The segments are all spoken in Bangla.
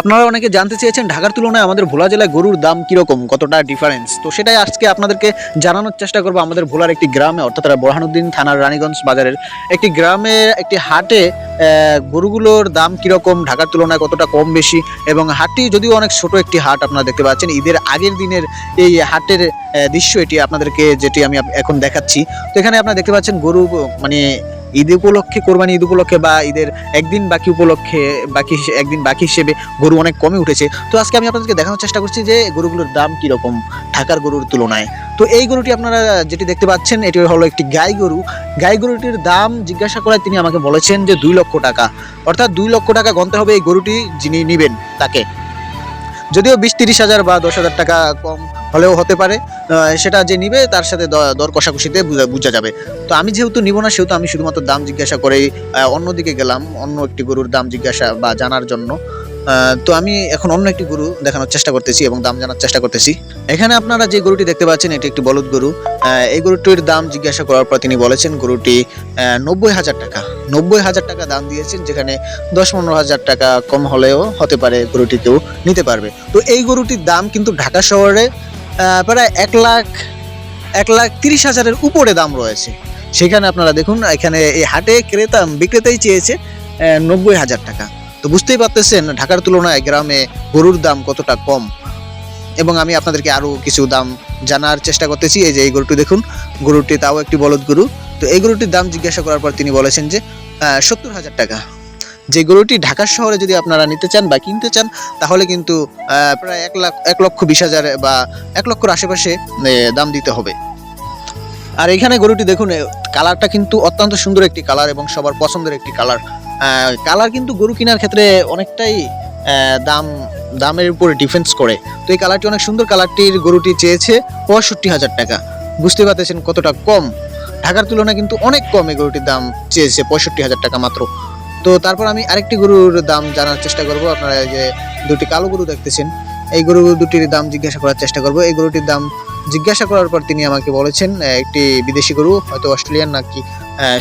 আপনারা অনেকে জানতে চেয়েছেন, ঢাকার তুলনায় আমাদের ভোলা জেলায় গরুর দাম কীরকম, কতটা ডিফারেন্স তো সেটাই আজকে আপনাদেরকে জানানোর চেষ্টা করব আমাদের ভোলার একটি গ্রামে, অর্থাৎ বোরহানুদ্দিন থানার রানীগঞ্জ বাজারের একটি গ্রামে একটি হাটে গরুগুলোর দাম কীরকম, ঢাকার তুলনায় কতটা কম বেশি? এবং হাটটি যদিও অনেক ছোট একটি হাট আপনারা দেখতে পাচ্ছেন, ঈদের আগের দিনের এই হাটের দৃশ্য এটি আপনাদেরকে, যেটি আমি এখন দেখাচ্ছি। তো এখানে আপনারা দেখতে পাচ্ছেন গরু মানে ঈদ উপলক্ষে, কোরবানি ঈদ উপলক্ষে বা ঈদের একদিন বাকি উপলক্ষে, বাকি একদিন বাকি হিসেবে গরু অনেক কমে উঠেছে। তো আজকে আমি আপনাদেরকে দেখানোর চেষ্টা করছি যে গরুগুলোর দাম কীরকম ঢাকার গরুর তুলনায়। তো এই গরুটি আপনারা যেটি দেখতে পাচ্ছেন, এটি হলো একটি গাই গরু। গাই গরুটির দাম জিজ্ঞাসা করায় তিনি আমাকে বলেছেন যে দুই লক্ষ টাকা। অর্থাৎ দুই লক্ষ টাকা গণতে হবে এই গরুটি যিনি নেবেন তাকে। যদিও বিশ তিরিশ হাজার বা দশ হাজার টাকা কম হলেও হতে পারে সেটা যে নিবে তার সাথে দর কষাকষিতে বুঝা- যাবে। তো আমি যেহেতু নিব না, সেহেতু আমি শুধুমাত্র দাম জিজ্ঞাসা করেই অন্যদিকে গেলাম, অন্য একটি গরুর দাম জিজ্ঞাসা বা জানার জন্য। তো আমি এখন অন্য একটি গরু দেখানোর চেষ্টা করতেছি এবং দাম জানার চেষ্টা করতেছি। এখানে আপনারা যে গরুটি দেখতে পাচ্ছেন, এটি একটি বলদ গরু। এই গরুটির দাম জিজ্ঞাসা করার পর তিনি বলেছেন গরুটি নব্বই হাজার টাকা। নব্বই হাজার টাকা দাম দিয়েছেন, যেখানে দশ পনেরো হাজার টাকা কম হলেও হতে পারে গরুটি কেউ নিতে পারবে। তো এই গরুটির দাম কিন্তু ঢাকা শহরে প্রায় এক লাখ এক লাখ তিরিশ হাজারের উপরে দাম রয়েছে। সেখানে আপনারা দেখুন, এখানে এই হাটে ক্রেতা বিক্রেতাই চেয়েছে নব্বই হাজার টাকা। তো বুঝতেই পারতেছেন, ঢাকার তুলনায় গ্রামে গরুর দাম কতটা কম। এবং আমি আপনাদেরকে আরও কিছু দাম জানার চেষ্টা করতেছি। এই যে এই গরুটি দেখুন, গরুটি তাও একটি বলদ গরু। তো এই গরুটির দাম জিজ্ঞাসা করার পর তিনি বলেছেন যে সত্তর হাজার টাকা। যে গরুটি ঢাকা শহরে যদি আপনারা নিতে চান বা কিনতে চান, তাহলে কিন্তু প্রায় এক লাখ, এক লক্ষ বিশ হাজার বা এক লক্ষর আশেপাশে দাম দিতে হবে। আর এখানে গরুটি দেখুন কালারটা কিন্তু অত্যন্ত সুন্দর একটি কালার এবং সবার পছন্দের একটি কালার। কালার কিন্তু গরু কেনার ক্ষেত্রে অনেকটাই দাম, দামের উপরে ডিফেন্স করে। তো এই কালারটি অনেক সুন্দর কালারটির গরুটি চেয়েছে পঁয়ষট্টি হাজার টাকা। বুঝতে পারতেছেন কতটা কম? ঢাকার তুলনায় কিন্তু অনেক কম এই গরুটির দাম চেয়েছে পঁয়ষট্টি হাজার টাকা মাত্র। তো তারপর আমি আরেকটি গরুর দাম জানার চেষ্টা করব। আপনারা যে দুটি কালো গরু দেখতেছেন, এই গরু দুটির দাম জিজ্ঞাসা করার চেষ্টা করব। এই গরুটির দাম জিজ্ঞাসা করার পর তিনি আমাকে বলেছেন একটি বিদেশি গরু, হয়তো অস্ট্রেলিয়ান নাকি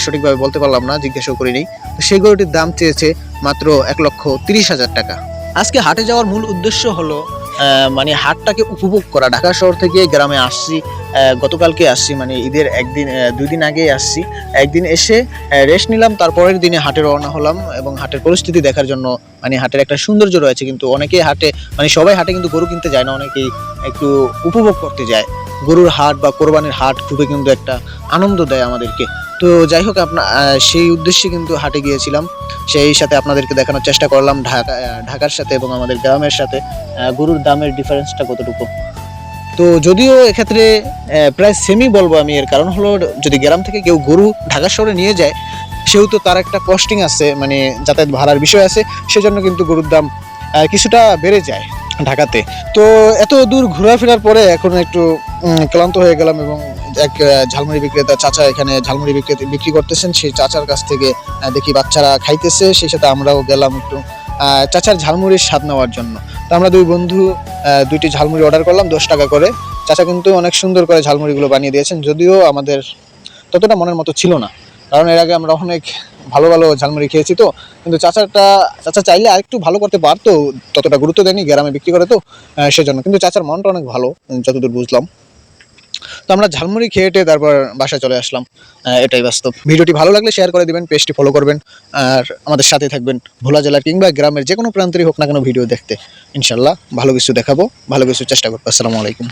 সঠিকভাবে বলতে পারলাম না, জিজ্ঞাসাও করিনি। তো সেই গরুটির দাম চেয়েছে মাত্র এক লক্ষ তিরিশ হাজার টাকা। আজকে হাটে যাওয়ার মূল উদ্দেশ্য হলো মানে হাটটাকে উপভোগ করা। ঢাকা শহর থেকে গ্রামে আসছি গতকালকে আসছি মানে ঈদের একদিন দুই দিন আগেই আসছি। একদিন এসে রেস্ট নিলাম, তারপরের দিনে হাটে রওনা হলাম এবং হাটের পরিস্থিতি দেখার জন্য মানে হাটের একটা সৌন্দর্য রয়েছে, কিন্তু অনেকেই হাটে মানে সবাই হাটে কিন্তু গরু কিনতে যায় না, অনেকেই একটু উপভোগ করতে যায়। গরুর হাট বা কোরবানির হাট খুবই কিন্তু একটা আনন্দ দেয় আমাদেরকে। তো যাই হোক আপনার সেই উদ্দেশ্যে কিন্তু হাটে গিয়েছিলাম। সেই সাথে আপনাদেরকে দেখানোর চেষ্টা করলাম ঢাকা ঢাকার সাথে এবং আমাদের গ্রামের সাথে গরুর দামের ডিফারেন্সটা কতটুকু। তো যদিও এক্ষেত্রে প্রায় সেমই বলব আমি, এর কারণ হলো যদি গ্রাম থেকে কেউ গরু ঢাকা শহরে নিয়ে যায়, সেহেতু তার একটা কস্টিং আছে মানে যাতায়াত ভাড়ার বিষয় আছে, সেজন্য কিন্তু গরুর দাম কিছুটা বেড়ে যায় ঢাকাতে। তো এত দূর ঘোরাফেরার পরে এখন একটু ক্লান্ত হয়ে গেলাম এবং এক ঝালমুড়ি বিক্রেতা চাচা এখানে ঝালমুড়ি বিক্রি করতেছেন। সেই চাচার কাছ থেকে দেখি বাচ্চারা খাইতেছে, সেই সাথে আমরাও গেলাম একটু চাচার ঝালমুড়ির স্বাদ নেওয়ার জন্য। তো আমরা দুই বন্ধু দুইটি ঝালমুড়ি অর্ডার করলাম, দশ টাকা করে। চাচা কিন্তু অনেক সুন্দর করে ঝালমুড়িগুলো বানিয়ে দিয়েছেন, যদিও আমাদের ততটা মনের মতো ছিল না। কারণ এর আগে আমরা অনেক ভালো ভালো ঝালমুড়ি খেয়েছি তো। কিন্তু চাচাটা চাচা চাইলে আরেকটু ভালো করতে পারতো, ততটা গুরুত্ব দেয়নি, গ্রামে বিক্রি করে তো সেজন্য। কিন্তু চাচার মনটা অনেক ভালো, যতদূর বুঝলাম। তো আমরা ঝালমুড়ি খেয়ে টেয়ে তারপর বাসায় চলে আসলাম। এটাই বাস্তব। ভিডিওটি ভালো লাগলে শেয়ার করে দেবেন পেজটি ফলো করবেন, আর আমাদের সাথে থাকবেন ভোলা জেলার কিংবা গ্রামের যে কোনো প্রান্তেরই হোক না কেন ভিডিও দেখতে। ইনশাল্লাহ ভালো কিছু দেখাবো, ভালো কিছু চেষ্টা করব। আসসালামু আলাইকুম।